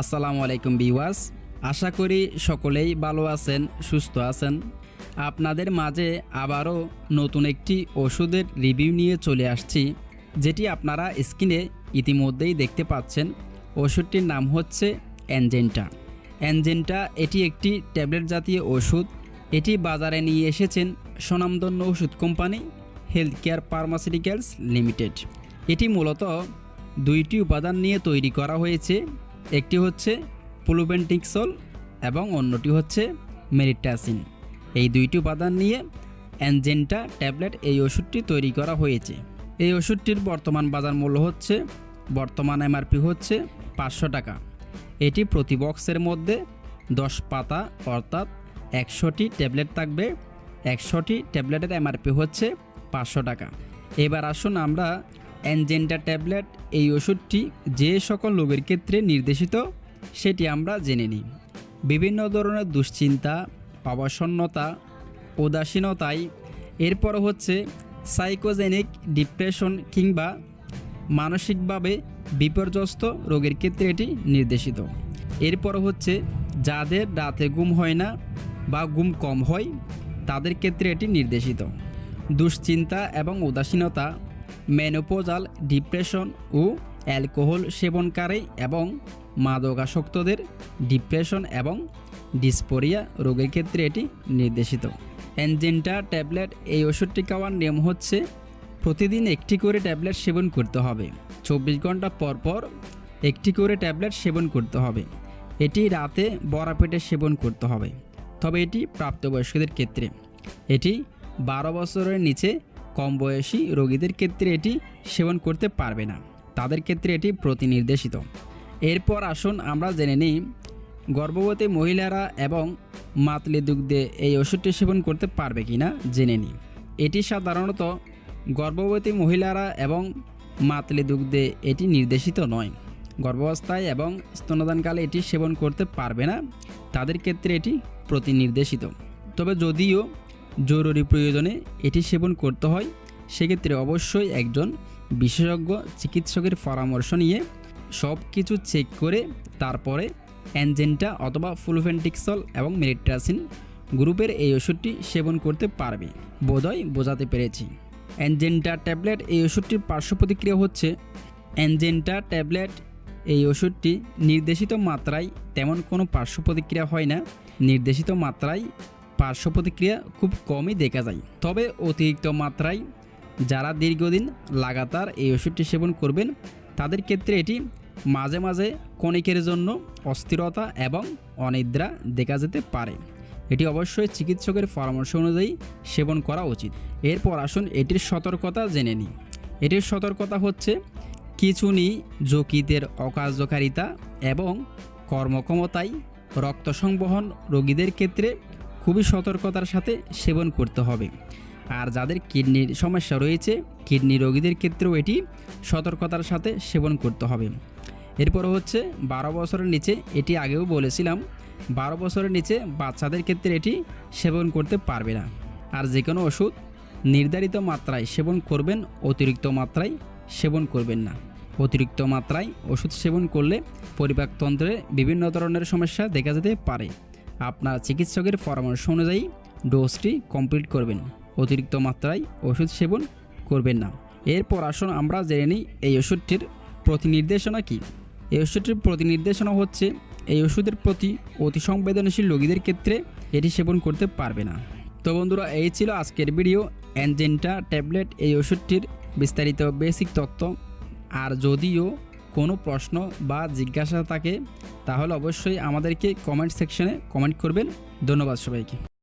আসসালামু আলাইকুম বিওয়াস আশা করি সকলেই ভালো আছেন, সুস্থ আছেন। আপনাদের মাঝে আবারও নতুন একটি ওষুধের রিভিউ নিয়ে চলে আসছি, যেটি আপনারা স্ক্রিনে ইতিমধ্যেই দেখতে পাচ্ছেন। ওষুধটির নাম হচ্ছে অ্যানজেন্টা। অ্যানজেন্টা এটি একটি ট্যাবলেট জাতীয় ওষুধ। এটি বাজারে নিয়ে এসেছেন স্বনামধন্য ওষুধ company health care pharmaceuticals limited. এটি মূলত দুইটি উপাদান নিয়ে তৈরি করা হয়েছে। একটি হচ্ছে প্লুবেন্টিক্সল এবং অন্যটি হচ্ছে মেরিটাসিন। এই দুইটি উপাদান নিয়ে অ্যানজেন্টা ট্যাবলেট এই ওষুধটি তৈরি করা হয়েছে। এই ওষুধটির বর্তমান বাজার মূল্য হচ্ছে, বর্তমান এমআরপি হচ্ছে পাঁচশো টাকা। এটি প্রতি বক্সের মধ্যে দশ পাতা, অর্থাৎ একশোটি ট্যাবলেট থাকবে। একশোটি ট্যাবলেটের এমআরপি হচ্ছে পাঁচশো টাকা। এবার আসুন আমরা অ্যানজেন্টা ট্যাবলেট এই ওষুধটি যে সকল রোগের ক্ষেত্রে নির্দেশিত, সেটি আমরা জেনে নিই। বিভিন্ন ধরনের দুশ্চিন্তা অবসন্নতা উদাসীনতায় এরপর হচ্ছে সাইকোজেনিক ডিপ্রেশন কিংবা মানসিকভাবে বিপর্যস্ত রোগের ক্ষেত্রে এটি নির্দেশিত। এরপর হচ্ছে যাদের রাতে ঘুম হয় না বা ঘুম কম হয়, তাদের ক্ষেত্রে এটি নির্দেশিত। দুশ্চিন্তা এবং উদাসীনতা মেনোপোজাল, ডিপ্রেশন ও অ্যালকোহল সেবনকারী এবং মাদকাসক্তদের ডিপ্রেশন এবং ডিসপোরিয়া রোগের ক্ষেত্রে এটি নির্দেশিত। অ্যানজেন্টা ট্যাবলেট এই ওষুধটি খাওয়ার নিয়ম হচ্ছে প্রতিদিন একটি করে ট্যাবলেট সেবন করতে হবে। চব্বিশ ঘণ্টা পর পর একটি করে ট্যাবলেট সেবন করতে হবে। এটি রাতে বড়া পেটে সেবন করতে হবে। তবে এটি প্রাপ্তবয়স্কদের ক্ষেত্রে। এটি বারো বছরের নিচে কম বয়সী রোগীদের ক্ষেত্রে এটি সেবন করতে পারবে না। তাদের ক্ষেত্রে এটি প্রতিনির্দেশিত। এরপর আসুন আমরা জেনে নিই, গর্ভবতী মহিলারা এবং মাতলি দুগ্ধে এই ওষুধটি সেবন করতে পারবে কি না জেনে নিই। এটি সাধারণত গর্ভবতী মহিলারা এবং মাতলি দুগ্ধে এটি নির্দেশিত নয়। গর্ভাবস্থায় এবং স্তনদানকালে এটি সেবন করতে পারবে না, তাদের ক্ষেত্রে এটি প্রতিনির্দেশিত। তবে যদিও জরুরি প্রয়োজনে এটি সেবন করতে হয়। সেক্ষেত্রে অবশ্যই একজন বিশেষজ্ঞ চিকিৎসকের পরামর্শ নিয়ে সব কিছু চেক করে তারপরে অ্যানজেন্টা অথবা ফুলফেন্টিক্সল এবং মেরিট্রাসিন গ্রুপের এই ওষুধটি সেবন করতে পারবে বোধহয় বোঝাতে পেরেছি। অ্যানজেন্টা ট্যাবলেট এই ওষুধটির পার্শ্ব প্রতিক্রিয়া হচ্ছে, অ্যানজেন্টা ট্যাবলেট এই ওষুধটি নির্দেশিত মাত্রায় তেমন কোনো পার্শ্ব প্রতিক্রিয়া হয় না। নির্দেশিত মাত্রায় পার্শ্ব প্রতিক্রিয়া খুব কমই দেখা যায়। তবে অতিরিক্ত মাত্রায় যারা দীর্ঘদিন লাগাতার এই ওষুধটি সেবন করবেন, তাদের ক্ষেত্রে এটি মাঝে মাঝে কণিকের জন্য অস্থিরতা এবং অনিদ্রা দেখা যেতে পারে। এটি অবশ্যই চিকিৎসকের পরামর্শ অনুযায়ী সেবন করা উচিত। এরপর আসুন এটির সতর্কতা জেনে নিই। এটির সতর্কতা হচ্ছে কিছুনি জকিদের অকার্যকারিতা এবং কর্মক্ষমতায় রক্ত সংবহন রোগীদের ক্ষেত্রে খুবই সতর্কতার সাথে সেবন করতে হবে। আর যাদের কিডনির সমস্যা রয়েছে, কিডনি রোগীদের ক্ষেত্রেও এটি সতর্কতার সাথে সেবন করতে হবে। এরপর হচ্ছে বারো বছরের নিচে, এটি আগেও বলেছিলাম, বারো বছরের নিচে বাচ্চাদের ক্ষেত্রে এটি সেবন করতে পারবে না। আর যে কোনো ওষুধ নির্ধারিত মাত্রায় সেবন করবেন, অতিরিক্ত মাত্রায় সেবন করবেন না। অতিরিক্ত মাত্রায় ওষুধ সেবন করলে পরিপাকতন্ত্রে বিভিন্ন ধরনের সমস্যা দেখা যেতে পারে। আপনার চিকিৎসকের পরামর্শ অনুযায়ী ডোজটি কমপ্লিট করবেন। অতিরিক্ত মাত্রায় ওষুধ সেবন করবেন না। এরপর আসুন আমরা জেনে নিই এই ওষুধটির প্রতিনির্দেশনা কী। এই ওষুধটির প্রতিনির্দেশনা হচ্ছে, এই ওষুধের প্রতি অতি সংবেদনশীল রোগীদের ক্ষেত্রে এটি সেবন করতে পারবে না। তো বন্ধুরা, এই ছিল আজকের ভিডিও। অ্যানজেন্টা ট্যাবলেট এই ওষুধটির বিস্তারিত বেসিক তথ্য। আর যদিও কোনো প্রশ্ন বা জিজ্ঞাসা থাকে তাহলে অবশ্যই আমাদেরকে কমেন্ট সেকশনে কমেন্ট করবেন। ধন্যবাদ সবাইকে।